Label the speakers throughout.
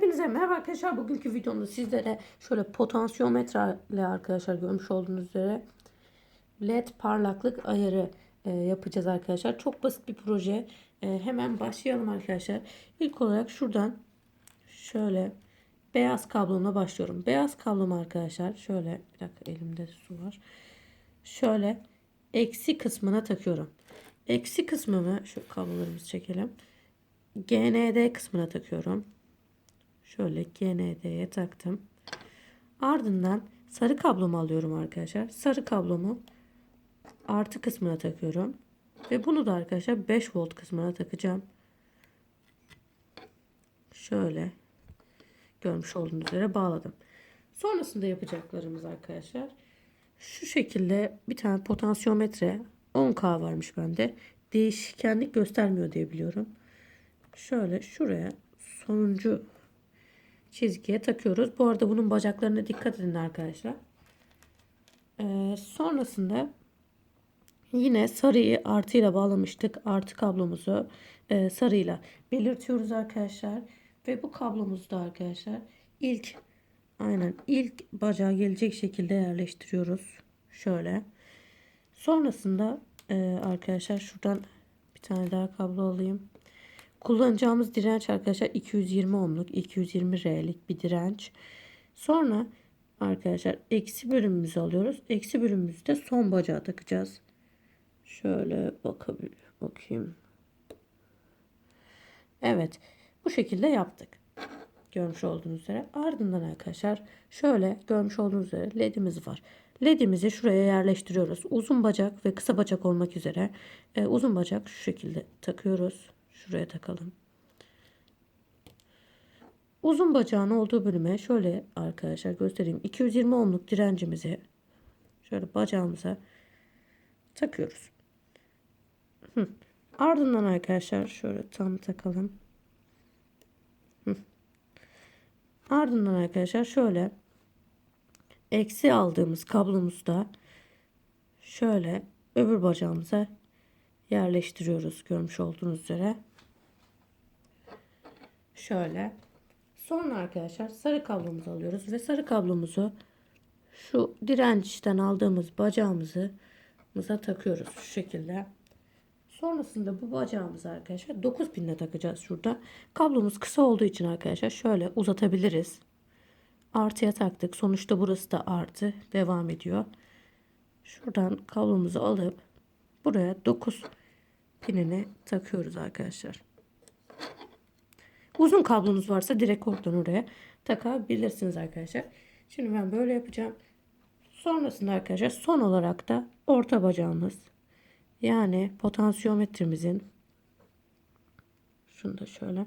Speaker 1: Hepinize merhaba arkadaşlar. Bugünkü videomda sizlere şöyle potansiyometre ile arkadaşlar görmüş olduğunuz üzere led parlaklık ayarı e, yapacağız arkadaşlar. Çok basit bir proje. E, hemen başlayalım arkadaşlar. İlk olarak şuradan şöyle beyaz kablomla başlıyorum. Beyaz kablom arkadaşlar şöyle bir dakika elimde su var. Şöyle eksi kısmına takıyorum. Eksi kısmımı şu kablolarımızı çekelim. GND kısmına takıyorum. Şöyle GND'ye taktım. Ardından sarı kablomu alıyorum arkadaşlar. Sarı kablomu artı kısmına takıyorum. Ve bunu da arkadaşlar 5 volt kısmına takacağım. Şöyle görmüş olduğunuz üzere bağladım. Sonrasında yapacaklarımız arkadaşlar şu şekilde bir tane potansiyometre 10K varmış bende. Değişkenlik göstermiyor diye biliyorum. Şöyle şuraya sonuncu çizgiye takıyoruz. Bu arada bunun bacaklarına dikkat edin arkadaşlar. Ee, sonrasında yine sarıyı artıyla bağlamıştık. Artı kablomuzu e, sarıyla belirtiyoruz arkadaşlar. Ve bu kablomuzu da arkadaşlar ilk aynen ilk bacağa gelecek şekilde yerleştiriyoruz. Şöyle. Sonrasında e, arkadaşlar şuradan bir tane daha kablo alayım. Kullanacağımız direnç arkadaşlar 220 ohmluk 220 R'lik bir direnç. Sonra arkadaşlar eksi bölümümüzü alıyoruz. Eksi bölümümüzü de son bacağa takacağız. Şöyle bakabilir bakayım. Evet. Bu şekilde yaptık. Görmüş olduğunuz üzere. Ardından arkadaşlar şöyle görmüş olduğunuz üzere ledimiz var. Ledimizi şuraya yerleştiriyoruz. Uzun bacak ve kısa bacak olmak üzere. Ee, uzun bacak şu şekilde takıyoruz. Şuraya takalım. Uzun bacağın olduğu bölüme şöyle arkadaşlar göstereyim. 220 ohmluk direncimizi şöyle bacağımıza takıyoruz. Hı. Ardından arkadaşlar şöyle tam takalım. Hı. Ardından arkadaşlar şöyle eksi aldığımız kablomuzda şöyle öbür bacağımıza yerleştiriyoruz görmüş olduğunuz üzere. Şöyle. Sonra arkadaşlar sarı kablomuzu alıyoruz ve sarı kablomuzu şu dirençten aldığımız bacağımızı mıza takıyoruz şu şekilde. Sonrasında bu bacağımızı arkadaşlar 9 pinle takacağız şurada. Kablomuz kısa olduğu için arkadaşlar şöyle uzatabiliriz. Artıya taktık. Sonuçta burası da artı devam ediyor. Şuradan kablomuzu alıp buraya 9 pinini takıyoruz arkadaşlar. Uzun kablonuz varsa direkt oradan oraya takabilirsiniz arkadaşlar. Şimdi ben böyle yapacağım. Sonrasında arkadaşlar son olarak da orta bacağımız yani potansiyometremizin şunu da şöyle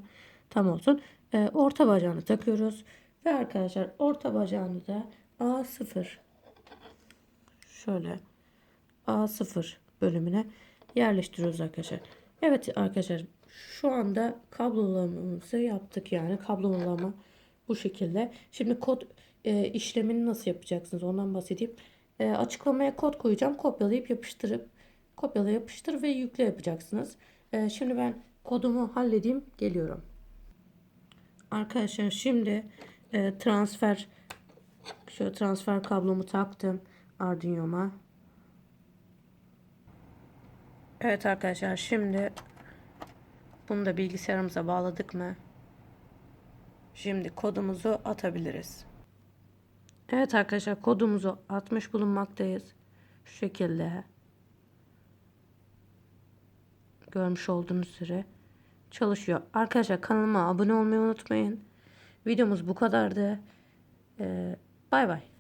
Speaker 1: tam olsun. E, orta bacağını takıyoruz. Ve arkadaşlar orta bacağını da A0 şöyle A0 bölümüne yerleştiriyoruz arkadaşlar. Evet arkadaşlar şu anda kablolamamızı yaptık yani kablolama bu şekilde. Şimdi kod e, işlemini nasıl yapacaksınız ondan bahsedeyim. E, açıklamaya kod koyacağım. Kopyalayıp yapıştırıp kopyala yapıştır ve yükle yapacaksınız. E, şimdi ben kodumu halledeyim geliyorum. Arkadaşlar şimdi e, transfer şöyle transfer kablomu taktım Arduino'ma. Evet arkadaşlar şimdi bunu da bilgisayarımıza bağladık mı? Şimdi kodumuzu atabiliriz. Evet arkadaşlar kodumuzu atmış bulunmaktayız. Şu şekilde. Görmüş olduğunuz üzere çalışıyor. Arkadaşlar kanalıma abone olmayı unutmayın. Videomuz bu kadardı. Ee, bay bay.